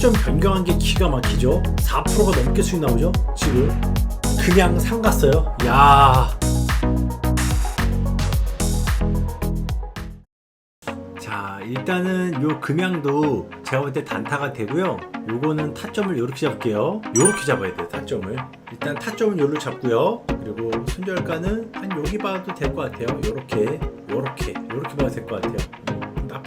타점 변경한 게 기가 막히죠? 4%가 넘게 수익 나오죠? 지금? 그냥 상 갔어요? 야. 자 일단은 요 금양도 제가 볼 때 단타가 되고요. 요거는 타점을 이렇게 잡을게요. 요렇게 잡아야 돼요 타점을. 일단 타점은 요로 잡고요. 그리고 손절가는 한 여기 봐도 될 것 같아요. 요렇게 요렇게 요렇게 봐도 될 것 같아요. 음,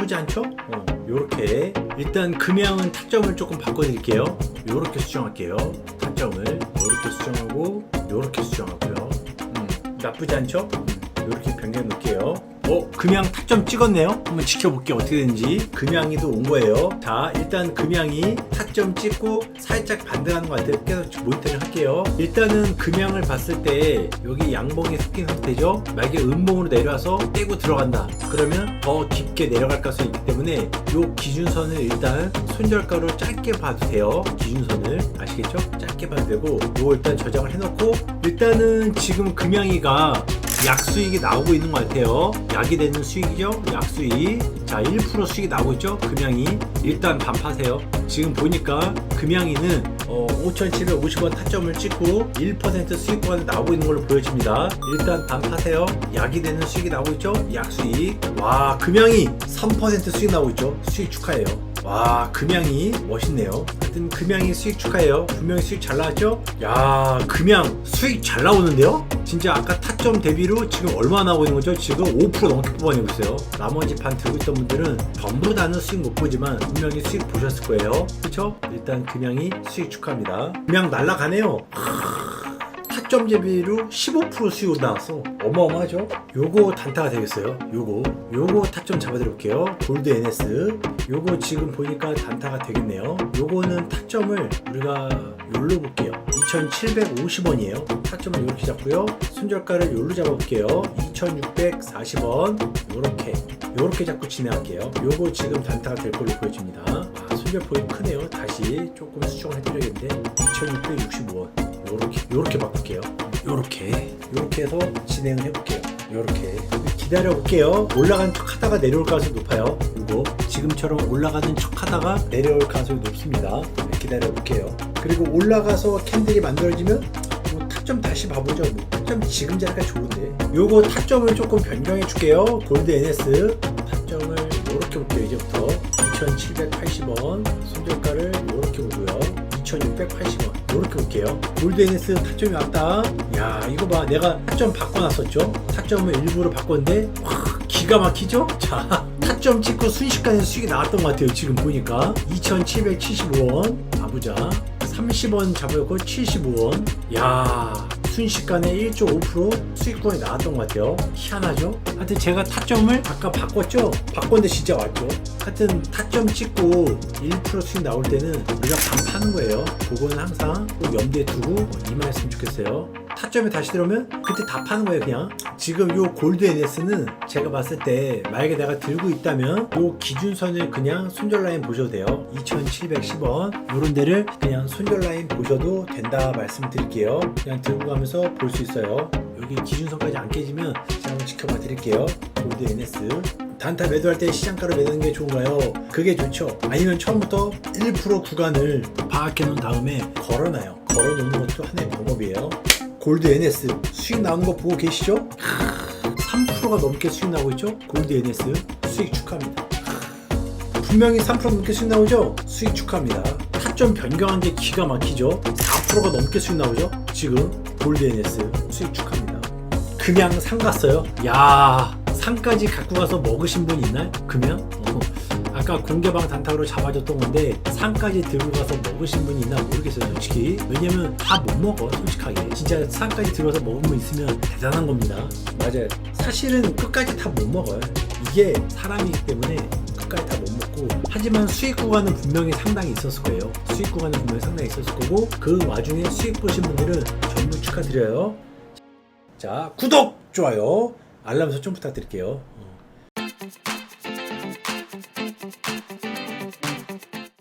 나쁘지 않죠? 어, 요렇게. 일단 금양은 타점을 조금 바꿔드릴게요. 요렇게 수정할게요. 타점을 요렇게 수정하고 요렇게 수정하고요. 음, 나쁘지 않죠? 음, 요렇게 변경 놓을게요 어, 금양 타점 찍었네요. 한번 지켜볼게요. 어떻게 되는지. 금양이도 온 거예요. 자, 일단 금양이 타점 찍고 살짝 반등하는 것 같아요. 계속 모니터링 할게요. 일단은 금양을 봤을 때 여기 양봉이 섞인 상태죠. 만약에 음봉으로 내려와서 떼고 들어간다. 그러면 더 깊게 내려갈 가능성이 있기 때문에 요 기준선을 일단 손절가로 짧게 봐도 돼요. 기준선을. 아시겠죠? 짧게 봐도 되고 요거 일단 저장을 해놓고 일단은 지금 금양이가 약수익이 나오고 있는 것 같아요. 약이 되는 수익이죠. 약수익. 자, 1% 수익이 나오고 있죠. 금양이. 일단 반파세요. 지금 보니까 금양이는 어, 5,750원 타점을 찍고 1% 수익 구간이 나오고 있는 걸로 보여집니다. 일단 반 파세요. 약이 되는 수익이 나오고 있죠. 약수익. 와, 금양이 3% 수익 나오고 있죠. 수익 축하해요. 와 금양이 멋있네요 하여튼 금양이 수익 축하해요 분명히 수익 잘 나왔죠? 야 금양 수익 잘 나오는데요? 진짜 아까 타점 대비로 지금 얼마 나오고 있는 거죠? 지금 5% 넘게 뽑아내고 있어요 나머지 반 들고 있던 분들은 전부 다는 수익 못 보지만 분명히 수익 보셨을 거예요 그쵸? 일단 금양이 수익 축하 합니다 금양 날라가네요 타점 대비로 15% 수익 나왔어. 어마어마하죠? 요거 단타가 되겠어요. 요거. 요거 타점 잡아드릴게요. 골드 NS. 요거 지금 보니까 단타가 되겠네요. 요거는 타점을 우리가 요로 볼게요. 2,750원이에요. 타점을 이렇게 잡고요. 손절가를 요로 잡아볼게요. 2,640원. 요렇게. 요렇게 잡고 진행할게요. 요거 지금 단타가 될 걸로 보여집니다. 아, 포인트 크네요. 조금 수정을 해드려야겠는데. 2,665원. 요렇게 요렇게 바꿀게요. 요렇게. 요렇게 해서 진행을 해볼게요. 요렇게. 기다려 볼게요. 올라간 척 하다가 내려올 가능성이 높아요. 이거 지금처럼 올라가는 척 하다가 내려올 가능성이 높습니다. 네, 기다려 볼게요. 그리고 올라가서 캔들이 만들어지면 뭐 타점 다시 봐보죠. 뭐. 타점 지금 자리가 좋은데. 요거 타점을 조금 변경해 줄게요. 골드 NS 타점을 요렇게 볼게요 이제부터 2780원 손절가를 요렇게 보고요. 2680원 이렇게 볼게요. 골드NS 타점이 왔다. 야 이거 봐. 내가 타점 바꿔놨었죠? 타점을 일부러 바꿨는데 와, 기가 막히죠? 자 타점 찍고 순식간에 수익이 나왔던 것 같아요 지금 보니까. 2775원 가보자. 30원 잡았고 75원. 야 순식간에 1.5% 수익권이 나왔던 것 같아요. 희한하죠? 하여튼 제가 타점을 아까 바꿨죠? 바꿨는데 진짜 왔죠? 하여튼 타점 찍고 1% 수익 나올 때는 우리가 반 파는 거예요. 그거는 항상 꼭 염두에 두고 이만했으면 좋겠어요 타점에 다시 들어오면 그때 다 파는 거예요 그냥. 지금 요 골드 NS는 제가 봤을 때 만약에 내가 들고 있다면 요 기준선을 그냥 손절 라인 보셔도 돼요. 2710원. 요런 데를 그냥 손절 라인 보셔도 된다 말씀드릴게요. 그냥 들고 가면서 볼 수 있어요. 여기 기준선까지 안 깨지면 제가 한번 지켜봐 드릴게요. 골드 NS 단타 매도할 때 시장가로 매도하는 게 좋은가요? 그게 좋죠. 아니면 처음부터 1% 구간을 파악해 놓은 다음에 걸어놔요. 걸어 놓는 것도 하나의 방법이에요 골드 NS 수익 나오는 거 보고 계시죠? 3%가 넘게 수익 나오고 있죠? 골드 NS 수익 축하합니다. 분명히 3% 넘게 수익 나오죠? 수익 축하합니다. 타점 변경한 게 기가 막히죠? 4%가 넘게 수익 나오죠? 지금 골드 NS 수익 축하합니다. 그냥 상 갔어요. 야 상까지 갖고 가서 먹으신 분 있나요? 그냥? 어. 아까 공개방 단타로 잡아줬던 건데 상까지 들고 가서 먹으신 분이 있나 모르겠어요 솔직히. 왜냐면 다 못 먹어 솔직하게. 진짜 상까지 들어서 먹은 분 있으면 대단한 겁니다. 맞아요. 사실은 끝까지 다 못 먹어요. 이게 사람이기 때문에 끝까지 다 못 먹고 하지만 수익 구간은 분명히 상당히 있었을 거예요. 수익 구간은 분명히 상당히 있었을 거고 그 와중에 수익 보신 분들은 전부 축하드려요. 자 구독 좋아요 알람 설정 부탁드릴게요. 어.